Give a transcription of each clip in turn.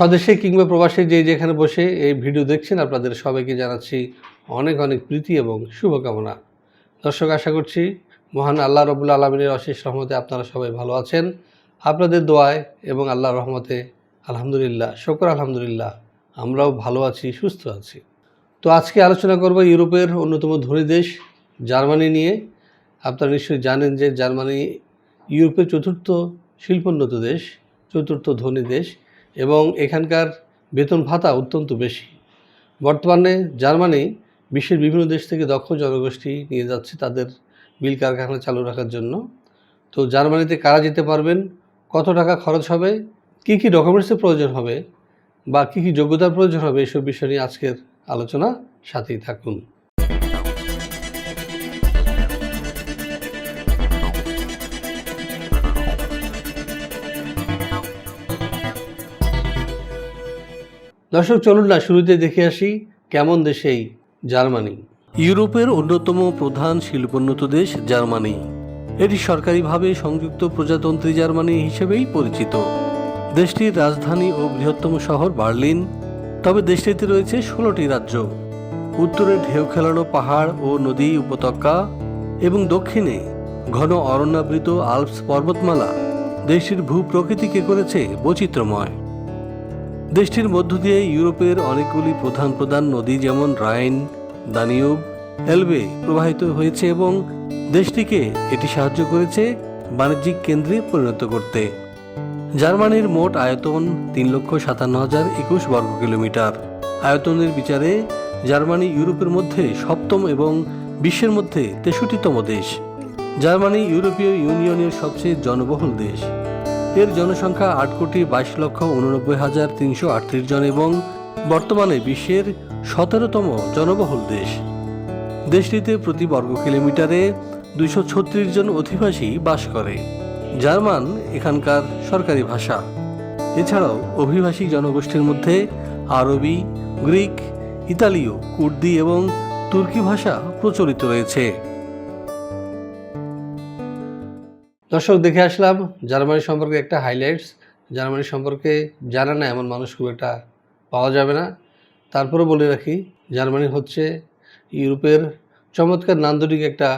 স্বদেশে কিংবা প্রবাসে যে যেখানে বসে এই ভিডিও দেখছেন, আপনাদের সবাইকে জানাচ্ছি অনেক অনেক প্রীতি এবং শুভকামনা। দর্শক, আশা করছি মহান আল্লাহ রবুল্লা আলমিনের অশেষ রহমতে আপনারা সবাই ভালো আছেন। আপনাদের দোয়ায় এবং আল্লাহর রহমতে আলহামদুলিল্লাহ, শকর আলহামদুলিল্লাহ, আমরাও ভালো আছি, সুস্থ আছি। তো আজকে আলোচনা করব ইউরোপের অন্যতম ধনী দেশ, জার্মানি নিয়ে। আপনারা নিশ্চয়ই জানেন যে জার্মানি ইউরোপের চতুর্থ শিল্পোন্নত দেশ, চতুর্থ ধনী দেশ। এবং এখানকার বেতন ভাতা অত্যন্ত বেশি। বর্তমানে জার্মানি বিশ্বের বিভিন্ন দেশ থেকে দক্ষ জনগোষ্ঠী নিয়ে যাচ্ছে তাদের বিল কারখানা চালু রাখার জন্য। তো জার্মানিতে কারা যেতে পারবেন, কত টাকা খরচ হবে, কী কী ডকুমেন্টসের প্রয়োজন হবে বা কী কী যোগ্যতার প্রয়োজন হবে, এসব বিষয় নিয়ে আজকের আলোচনা, সাথেই থাকুন। দর্শক, চলুন না, শুরুতে দেখে আসি কেমন দেশেই জার্মানি। ইউরোপের অন্যতম প্রধান শিল্পোন্নত দেশ জার্মানি। এটি সরকারিভাবে সংযুক্ত প্রজাতন্ত্রী জার্মানি হিসেবেই পরিচিত। দেশটির রাজধানী ও বৃহত্তম শহর বার্লিন, তবে দেশটিতে রয়েছে ষোলোটি রাজ্য। উত্তরে ঢেউ খেলানো পাহাড় ও নদী উপত্যকা এবং দক্ষিণে ঘন অরণ্যাবৃত আল্পস পর্বতমালা। দেশটির ভূপ্রকৃতিকে করেছে বৈচিত্র্যময়। দেশটির মধ্য দিয়ে ইউরোপের অনেকগুলি প্রধান প্রধান নদী যেমন রাইন, দানিউব, এলবে প্রবাহিত হয়েছে এবং দেশটিকে এটি সাহায্য করেছে বাণিজ্যিক কেন্দ্রে পরিণত করতে। জার্মানির মোট আয়তন তিন লক্ষ সাতান্ন হাজার একুশ বর্গ কিলোমিটার। আয়তনের বিচারে জার্মানি ইউরোপের মধ্যে সপ্তম এবং বিশ্বের মধ্যে তেষট্টিতম দেশ। জার্মানি ইউরোপীয় ইউনিয়নের সবচেয়ে জনবহুল দেশ। এর জনসংখ্যা আট কোটি বাইশ লক্ষ উননব্বই হাজার তিনশো আটত্রিশ জন এবং বর্তমানে বিশ্বের সতেরোতম জনবহুল দেশ। দেশটিতে প্রতি বর্গ কিলোমিটারে দুইশো ছত্রিশ জন অধিবাসী বাস করে। জার্মান এখানকার সরকারি ভাষা। এছাড়াও অভিবাসী জনগোষ্ঠীর মধ্যে আরবি, গ্রিক, ইতালীয়, কুর্দি এবং তুর্কি ভাষা প্রচলিত রয়েছে। দর্শক, দেখে আসলাম জার্মানি সম্পর্কে একটা হাইলাইটস জার্মানি সম্পর্কে জানা না এমন মানুষ খুব একটা পাওয়া যাবে না। তারপরে বলে রাখি, জার্মানি হচ্ছে ইউরোপের চমৎকার নান্দনিক একটা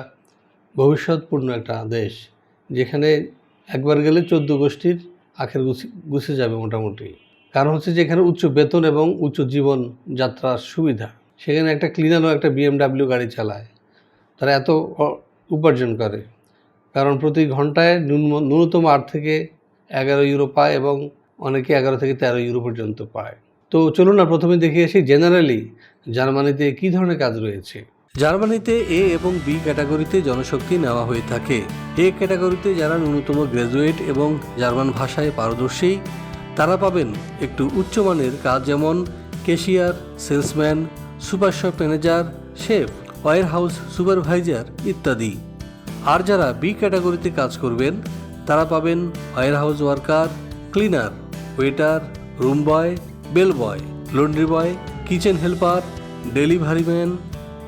ভবিষ্যৎপূর্ণ একটা দেশ, যেখানে একবার গেলে চোদ্দ গোষ্ঠীর আখের গুছি যাবে মোটামুটি। কারণ হচ্ছে যে এখানে উচ্চ বেতন এবং উচ্চ জীবন যাত্রার সুবিধা। সেখানে একটা ক্লিনারও একটা বিএমডাব্লিউ গাড়ি চালায়। তারা এত উপার্জন করে। কারণ প্রতি ঘন্টায় ন্যূনতম আট থেকে এগারো ইউরো পায় এবং অনেকে এগারো থেকে তেরো ইউরো পর্যন্ত পায়। তো চলুন না, প্রথমে দেখে আসি জেনারেলি জার্মানিতে কী ধরনের কাজ রয়েছে। জার্মানিতে এ এবং বি ক্যাটাগরিতে জনশক্তি নেওয়া হয়ে থাকে। এ ক্যাটাগরিতে যারা ন্যূনতম গ্র্যাজুয়েট এবং জার্মান ভাষায় পারদর্শী, তারা পাবেন একটু উচ্চমানের কাজ যেমন cashier, salesman super shop manager, chef warehouse supervisor ইত্যাদি। আর যারা বি ক্যাটাগরিতে কাজ করবেন, তারা পাবেন warehouse worker cleaner waiter room boy bell boy laundry boy kitchen helper delivery man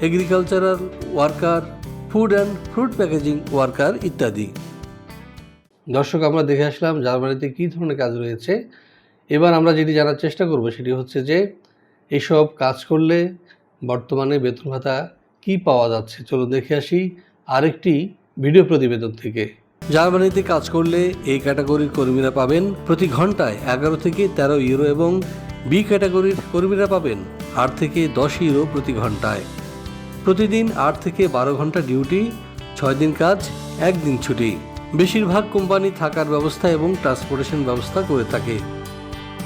agricultural worker food and fruit packaging worker ইত্যাদি। দর্শক, আমরা দেখে আসলাম জার্মানিতে কী ধরনের কাজ রয়েছে। এবার আমরা যেটি জানার চেষ্টা করব সেটি হচ্ছে যে, এসব কাজ করলে বর্তমানে বেতন ভাতা কী পাওয়া যাচ্ছে? চলো দেখে আসি। আরেকটি ভিডিও প্রতিবেদন থেকে। জার্মানিতে কাজ করলে এই ক্যাটাগরির কর্মীরা পাবেন প্রতি ঘন্টায় এগারো থেকে তেরো ইউরো এবং বি ক্যাটাগরির কর্মীরা পাবেন আট থেকে দশ ইউরো প্রতি ঘন্টায়। প্রতিদিন আট থেকে বারো ঘণ্টা ডিউটি, ছয় দিন কাজ একদিন ছুটি। বেশিরভাগ কোম্পানি থাকার ব্যবস্থা এবং ট্রান্সপোর্টেশন ব্যবস্থা করে থাকে।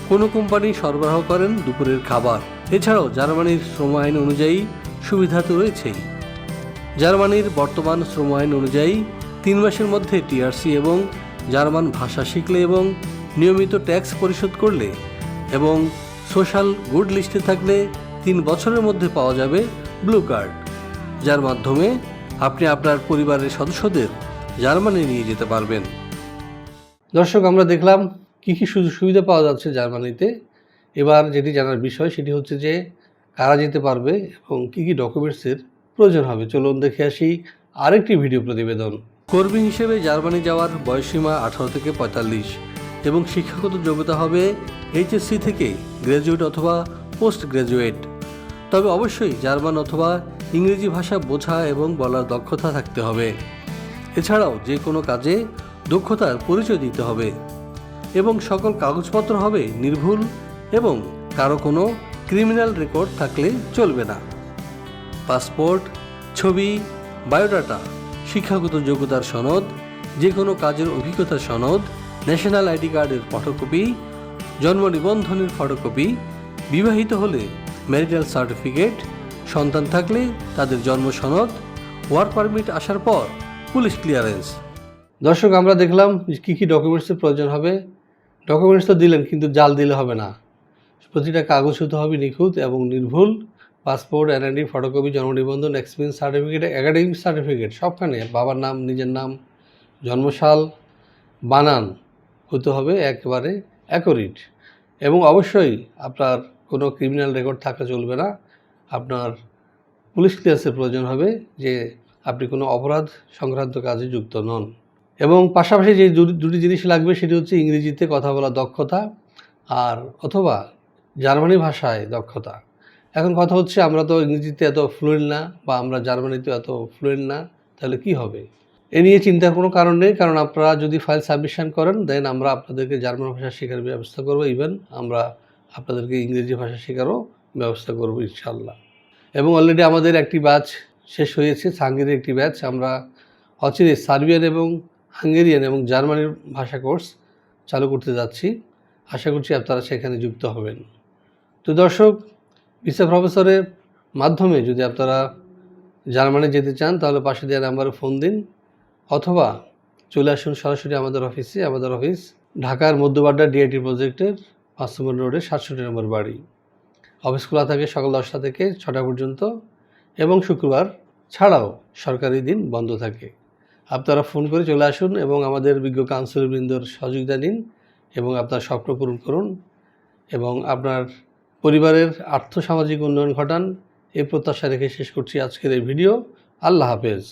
কোনো কোম্পানি সরবরাহ করেন দুপুরের খাবার। এছাড়াও জার্মানির শ্রম আইন অনুযায়ী সুবিধা তো রয়েছেই। জার্মানির বর্তমান শ্রম আইন অনুযায়ী তিন মাসের মধ্যে টিআরসি এবং জার্মান ভাষা শিখলে এবং নিয়মিত ট্যাক্স পরিশোধ করলে এবং সোশ্যাল গুড লিস্টে থাকলে তিন বছরের মধ্যে পাওয়া যাবে ব্লু কার্ড। যার মাধ্যমে আপনি আপনার পরিবারের সদস্যদের জার্মানি নিয়ে যেতে পারবেন। দর্শক, আমরা দেখলাম কী কী সুযোগ সুবিধা পাওয়া যাচ্ছে জার্মানিতে। এবার যেটি জানার বিষয় সেটি হচ্ছে যে কারা যেতে পারবে এবং কী কী ডকুমেন্টসের প্রয়োজন হবে। চলুন দেখে আসি আরেকটি ভিডিও প্রতিবেদন। কর্মী হিসেবে জার্মানি যাওয়ার বয়সসীমা আঠারো থেকে পঁয়তাল্লিশ এবং শিক্ষাগত যোগ্যতা হবে এইচএসসি থেকে গ্র্যাজুয়েট অথবা পোস্ট গ্র্যাজুয়েট তবে অবশ্যই জার্মান অথবা ইংরেজি ভাষা বোঝা এবং বলার দক্ষতা থাকতে হবে। এছাড়াও যে কোনো কাজে দক্ষতার পরিচয় দিতে হবে এবং সকল কাগজপত্র হবে নির্ভুল এবং কারও কোনো ক্রিমিনাল রেকর্ড থাকলে চলবে না। পাসপোর্ট, ছবি, বায়োডাটা, শিক্ষাগত যোগ্যতার সনদ যে কোনো কাজের অভিজ্ঞতার সনদ, ন্যাশনাল আইডি কার্ডের ফটোকপি, জন্ম নিবন্ধনের ফটোকপি, বিবাহিত হলে ম্যারিটাল সার্টিফিকেট, সন্তান থাকলে তাদের জন্ম সনদ, ওয়ার্ক পারমিট আসার পর পুলিশ ক্লিয়ারেন্স। দর্শক, আমরা দেখলাম কী কী ডকুমেন্টসের প্রয়োজন হবে। ডকুমেন্টস তো দিলেন, কিন্তু জাল দিলে হবে না। প্রতিটা কাগজ হতে হবে নিখুঁত এবং নির্ভুল। পাসপোর্ট এনআইডি ফটোকপি জন্ম নিবন্ধন এক্সপিরিয়েন্স সার্টিফিকেট, একাডেমিক সার্টিফিকেট, সবখানে বাবার নাম, নিজের নাম, জন্মসাল, বানান, হতে হবে একেবারে অ্যাকোরিট এবং অবশ্যই আপনার কোনো ক্রিমিনাল রেকর্ড থাকা চলবে না। আপনার পুলিশ ক্লিয়ারেন্সের প্রয়োজন হবে যে আপনি কোনো অপরাধ সংক্রান্ত কাজে যুক্ত নন। এবং পাশাপাশি যে দুটি জিনিস লাগবে সেটি হচ্ছে ইংরেজিতে কথা বলা দক্ষতা আর অথবা জার্মানি ভাষায় দক্ষতা। এখন কথা হচ্ছে আমরা তো ইংরেজিতে এত ফ্লুয়েন্ট না বা আমরা জার্মানিতে এত ফ্লুয়েন্ট না, তাহলে কি হবে? এ নিয়ে চিন্তার কোনো কারণ নেই, কারণ আপনারা যদি ফাইল সাবমিশন করেন দেন আমরা আপনাদেরকে জার্মান ভাষা শেখার ব্যবস্থা করব ইভেন আমরা আপনাদেরকে ইংরেজি ভাষা শেখারও ব্যবস্থা করব ইনশাল্লাহ এবং অলরেডি আমাদের একটি ব্যাচ শেষ হয়েছে হাঙ্গেরির একটি ব্যাচ আমরা অচিরে সার্বিয়ান এবং হাঙ্গেরিয়ান এবং জার্মানির ভাষা কোর্স চালু করতে যাচ্ছি। আশা করছি আপনারা সেখানে যুক্ত হবেন। তো দর্শক ভিসা প্রফেসরের মাধ্যমে যদি আপনারা জার্মানি যেতে চান, তাহলে পাশে দেওয়া নাম্বারে ফোন দিন অথবা চলে আসুন সরাসরি আমাদের অফিসে। আমাদের অফিস ঢাকার মধ্যবাড্ডা ডিআইটি প্রজেক্টের পাঁচ নম্বর রোডে সাতষট্টি নম্বর বাড়ি। অফিস খোলা থাকে সকাল দশটা থেকে ছটা পর্যন্ত এবং শুক্রবার ছাড়াও সরকারি দিন বন্ধ থাকে। আপনারা ফোন করে চলে আসুন এবং আমাদের বিজ্ঞ কাউন্সিলবৃন্দর সহযোগিতা নিন এবং আপনার স্বপ্ন পূরণ করুন এবং আপনার পরিবারের আর্থসামাজিক উন্নয়ন ঘটান এ প্রত্যাশা রেখে শেষ করছি আজকের এই ভিডিও। আল্লাহ হাফেজ।